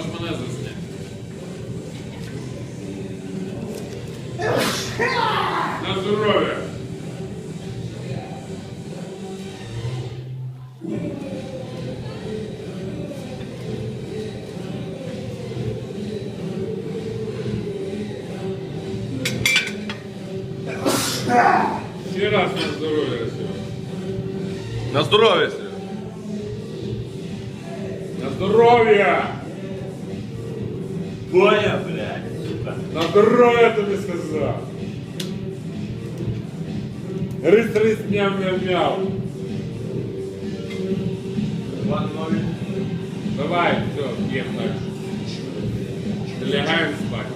аж мене засне. На здоров'я! Ще раз на здоров'я, Серега. На здоров'я, Серега. На здоров'я! Боя, блядь, сука. На здоров'я тобі сказав. Рис, рис, мяу, мяу, мяу. Давай, все, п'ємо дальше. Лягаємо спати.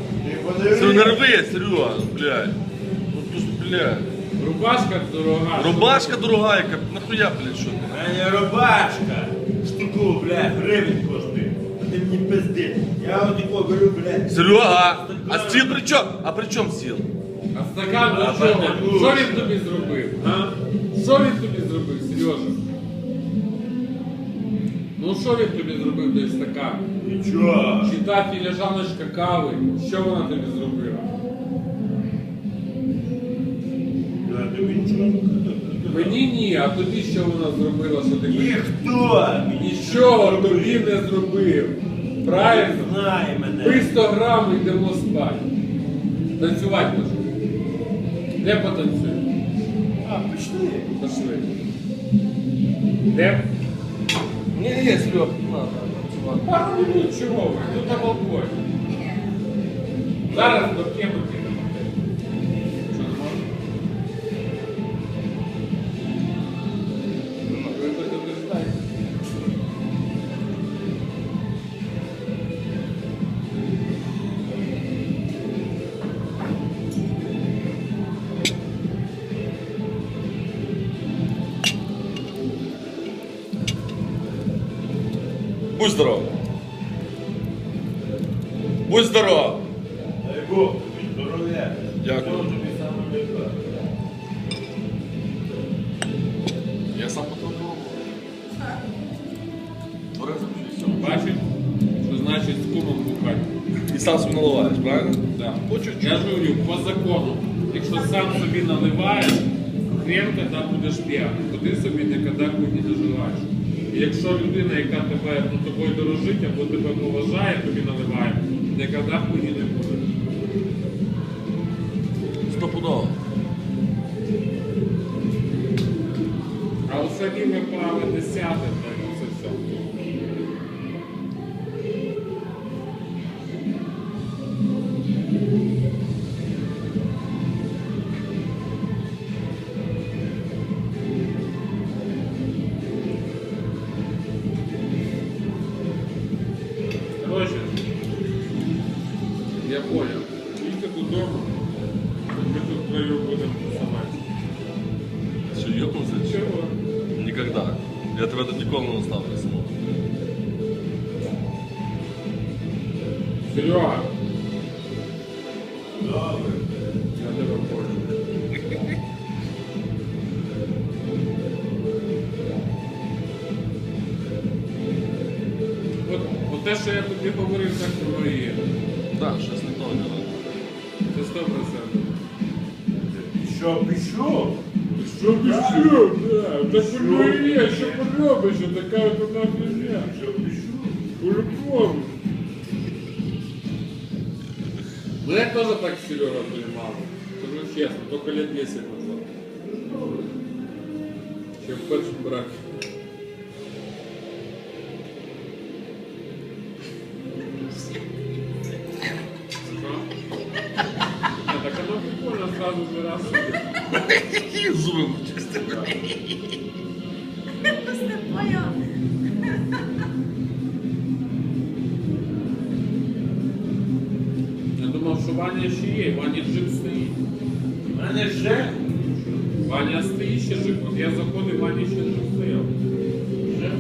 Ти Все, не подиви. блядь. Ну ж, блядь. Рубашка дорога. Рубашка дорога, яка, нахуя, блядь, що ти? У мене рубашка. Штуку, блядь, гривень коштує. Ти мені пизди. Я от такого беру, блядь. Серега, а стіл при чому? А при чому стіл? А стакан до чого? Що він тобі зробив? А? Що він тобі зробив, Сережа? Ну що він тобі зробив той стакан? Нічого. Чи та філіжаночка кави? Що вона тобі зробила? Мені ні, а тобі що вона зробила, що ти Ніхто нічого тобі не зробив. Правильно? знає мене. Пий 100 грам йдемо спати. Танцювати можна. Де потанцюємо? А, пішли. Пошли. Де? Ні, ні, Серега, не надо. Пару минут, чого ви? Ну на балконі. Зараз до кеми Будь здоров. Будь здоров. Дай Бог тобі здоров'я. Дякую. Я сам потім і все. Бачиш, що значить з кумом бухати. І сам собі наливаєш, правильно? Да. По чуть-чуть. Я ж говорю, по закону, якщо сам собі наливаєш, хрен тоді будеш п'яний, то ти собі ніколи не желаєш. І якщо людина, яка тебе ну, тобою дорожить або тебе поважає, тобі наливає, ніколи хуйні не буде. Стопудово. А у самі ви прави десяте, тут вдвоєм будемо самати. Серйозно? Чого? Никогда. Я тебе тут ніколи не оставлю самого. Серега, Добре. я тебе понял. От, от те, що я тобі говорив, так воно і є. Так, щось не то діло. Це сто процентів. Що, пішов? Що ти що? Да, так воно і є, що поробиш, така от вона фігня. Що, пішов? По-любому. Мене теж так Серега приймав. Скажу чесно, тільки лет 10 назад. Ще в першому бракі. А, Так оно прикольно сразу же раз. Зуби. Я думав, що Ваня ще є, Ваня джип стоїть. Мене ще? Ваня стоїть ще джип. От я заходив, Ваня ще джип стояв. Ще?